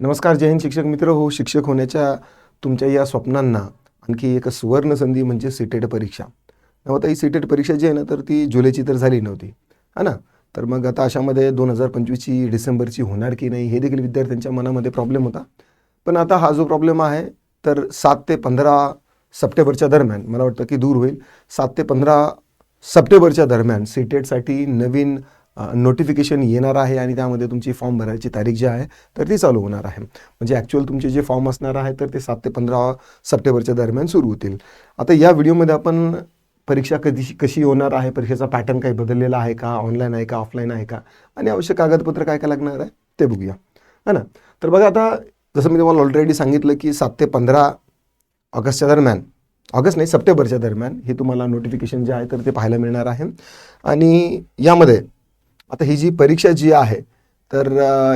नमस्कार जय हिंद शिक्षक मित्र. हो शिक्षक होण्याच्या तुमच्या या स्वप्नांना आणखी एक सुवर्ण संधी म्हणजे सीटेट परीक्षा. नव्हता आता ही सीटेट परीक्षा जी आहे ना तर ती जुलैची तर झाली नव्हती. है ना? तर मग आता अशामध्ये दोन हजार पंचवीसची डिसेंबरची होणार की नाही हे देखील विद्यार्थ्यांच्या मनामध्ये प्रॉब्लेम होता. पण आता हा जो प्रॉब्लेम आहे तर सात ते पंधरा सप्टेंबरच्या दरम्यान मला वाटतं की दूर होईल. सात ते पंधरा सप्टेंबरच्या दरम्यान सीटेटसाठी नवीन नोटिफिकेशन येणार आहे आणि त्यामध्ये तुमची फॉर्म भरायची तारीख जी आहे तर ती चालू होणार आहे. म्हणजे ॲक्च्युअल तुमचे जे फॉर्म असणार आहे तर ते सात ते पंधरा सप्टेंबरच्या दरम्यान सुरू होतील. आता या व्हिडिओमध्ये आपण परीक्षा कधी कशी होणार आहे परीक्षेचा पॅटर्न काही बदललेला आहे का ऑनलाईन आहे का ऑफलाईन आहे का आणि आवश्यक कागदपत्र काय काय लागणार आहे ते बघूया. है ना? तर बघा आता जसं मी तुम्हाला ऑलरेडी सांगितलं की सात ते पंधरा ऑगस्टच्या दरम्यान ऑगस्ट नाही सप्टेंबरच्या दरम्यान हे तुम्हाला नोटिफिकेशन जे आहे तर ते पाहायला मिळणार आहे. आणि यामध्ये आता ही जी परीक्षा जी आहे तर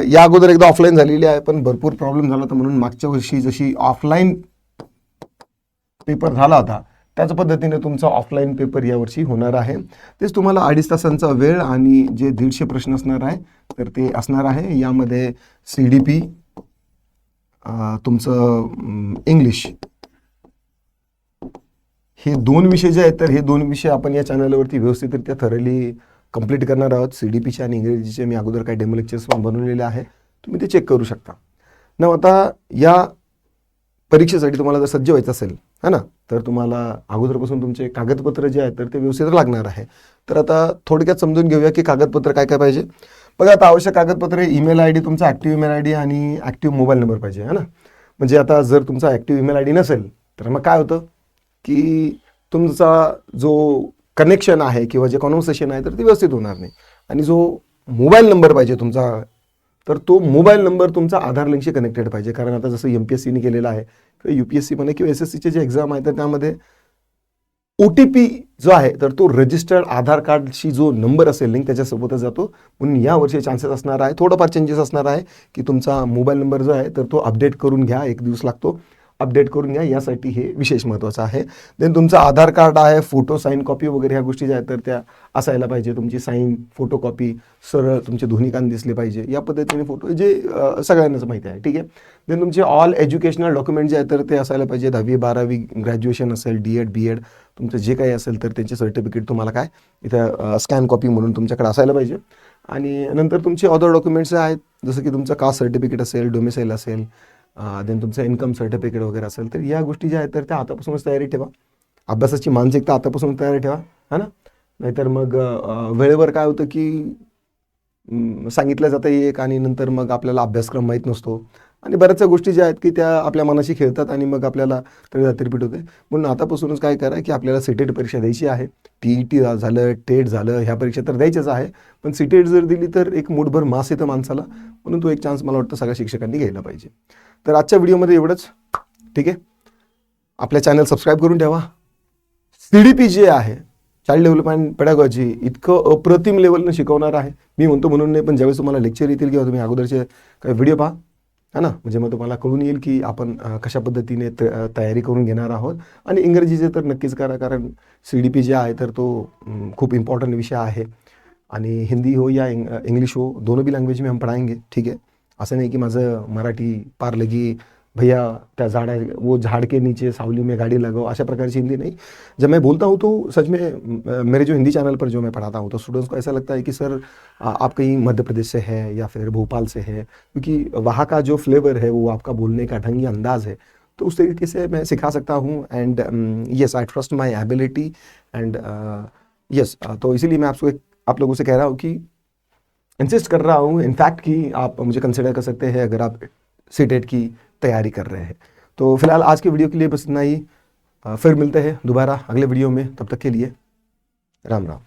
या अगोदर एकदा ऑफलाईन झालेली आहे पण भरपूर प्रॉब्लेम झाला होता म्हणून मागच्या वर्षी जशी ऑफलाईन पेपर झाला होता त्याच पद्धतीने तुमचा ऑफलाईन पेपर यावर्षी होणार आहे. तेच तुम्हाला अडीच तासांचा वेळ आणि जे दीडशे प्रश्न असणार आहे तर ते असणार आहे. यामध्ये सी डी पी तुमचं इंग्लिश हे दोन विषय जे आहेत तर हे दोन विषय आपण या चॅनलवरती व्यवस्थितरित्या थरली कंप्लीट करणार आहोत. सी डी पीचे आणि इंग्रजीचे मी अगोदर काही डेमो लेक्चर्स बनवलेले आहे. तुम्ही ते चेक करू शकता. न आता या परीक्षेसाठी तुम्हाला जर सज्ज व्हायचं असेल है ना? तर तुम्हाला अगोदरपासून तुमचे कागदपत्र जे आहेत तर ते व्यवस्थित लागणार आहे. तर आता थोडक्यात समजून घेऊया की कागदपत्र काय काय पाहिजे. बघा आता आवश्यक कागदपत्र ईमेल आय डी तुमचा ॲक्टिव्ह ईमेल आय डी आणि ॲक्टिव्ह मोबाईल नंबर पाहिजे है ना? म्हणजे आता जर तुमचा ॲक्टिव्ह ईमेल आय डी नसेल तर मग काय होतं? की तुमचा जो कनेक्शन आहे किंवा जे कॉन्व्हर्सेशन आहे तर ते व्यवस्थित होणार नाही. आणि जो मोबाईल नंबर पाहिजे तुमचा तर तो मोबाईल नंबर तुमचा आधार लिंकशी कनेक्टेड पाहिजे. कारण आता जसं एम पी एस सीने केलेलं आहे किंवा यू पी एस सी म्हणा किंवा एस एस सीचे जे एक्झाम आहे तर त्यामध्ये ओ टी पी जो आहे तर तो रजिस्टर्ड आधार कार्डशी जो नंबर असेल लिंक त्याच्यासोबतच जातो. म्हणून या वर्षी चान्सेस असणार आहे थोडंफार चेंजेस असणार आहे की तुमचा मोबाईल नंबर जो आहे तर तो अपडेट करून घ्या एक दिवस लागतो. अपडेट करून घ्या. यासाठी हे विशेष महत्त्वाचं आहे. देन तुमचं आधार कार्ड आहे फोटो साईन कॉपी वगैरे ह्या गोष्टी ज्या आहेत तर त्या असायला पाहिजे. तुमची साईन फोटो कॉपी सरळ तुमचे दोन्ही कान दिसले पाहिजे. या पद्धतीने फोटो जे सगळ्यांनाच माहिती आहे. ठीक आहे? देन तुमचे ऑल एज्युकेशनल डॉक्युमेंट जे आहेत तर ते असायला पाहिजे. दहावी बारावी ग्रॅज्युएशन असेल डी एड बी एड तुमचं जे काही असेल तर त्यांचे सर्टिफिकेट तुम्हाला काय? इथं स्कॅन कॉपी म्हणून तुमच्याकडे असायला पाहिजे. आणि नंतर तुमचे अदर डॉक्युमेंट्स आहेत जसं की तुमचं कास्ट सर्टिफिकेट असेल डोमिसाईल असेल देन तुमचं इन्कम सर्टिफिकेट वगैरे असेल तर या गोष्टी ज्या आहेत तर त्या आतापासूनच तयारी ठेवा. अभ्यासाची मानसिकता आतापासून तयारी ठेवा है ना? नाहीतर मग वेळेवर काय होतं की सांगितलं जातं एक आणि नंतर मग आपल्याला अभ्यासक्रम माहीत नसतो. आणि बऱ्याचशा गोष्टी ज्या आहेत की त्या आपल्या मनाशी खेळतात आणि मग आपल्याला तरी होते म्हणून आतापासूनच काय करा की आपल्याला सिटेड परीक्षा द्यायची आहे. टी ई टी झालं टेट झालं ह्या परीक्षा तर द्यायच्याच आहे. पण सिटेड जर दिली तर एक मूठभर मास येतं माणसाला. म्हणून तो एक चान्स मला वाटतं सगळ्या शिक्षकांनी घ्यायला पाहिजे. तर आजच्या व्हिडिओमध्ये एवढंच. ठीक आहे? आपल्या चॅनल सबस्क्राईब करून ठेवा. सी डी पी जे आहे. चाइल्ड डेव्हलपमेंट पेडागॉजी इतकं अप्रतिम लेवलनं शिकवणार आहे. मी म्हणतो म्हणून नाही पण ज्यावेळेस तुम्हाला लेक्चर येतील किंवा तुम्ही अगोदरचे काही व्हिडिओ पहा है ना? म्हणजे मग तुम्हाला कळून येईल की आपण कशा पद्धतीने त- तयारी करून घेणार आहोत. आणि इंग्रजीचे तर नक्कीच करा कारण सी डी पी जे आहे तर तो खूप इम्पॉर्टंट विषय आहे. आणि हिंदी हो या इंग इंग्लिश हो दोनों भी लैंग्वेज में हम पढ़ाएंगे ठीक है असं नाही की माझं मराठी पार लगी भैया त्या झाड़ा वो झाड़ के नीचे सावली में गाड़ी लगाओ अशा प्रकारची हिंदी नहीं। जब मैं बोलता हूँ तो सच में मेरे जो हिंदी चैनल पर जो मैं पढ़ाता हूँ तो स्टूडेंट्स को ऐसा लगता है कि, सर आप कहीं मध्य प्रदेश से है या फिर भोपाल से है? क्योंकि वहाँ का जो फ्लेवर है, वो आपका बोलने का ढंग या अंदाज़ है। तो उस तरीके से मैं सिखा सकता हूँ and yes I trust my ability and yes तो इसीलिए मैं आपको आप लोगों से कह रहा हूँ कि इंसिस्ट कर रहा हूँ इनफैक्ट कि आप मुझे कंसिडर कर सकते हैं, अगर आप सीटेट की तैयारी कर रहे हैं। तो फिलहाल आज के वीडियो के लिए बस इतना ही। फिर मिलते हैं दोबारा अगले वीडियो में। तब तक के लिए राम राम।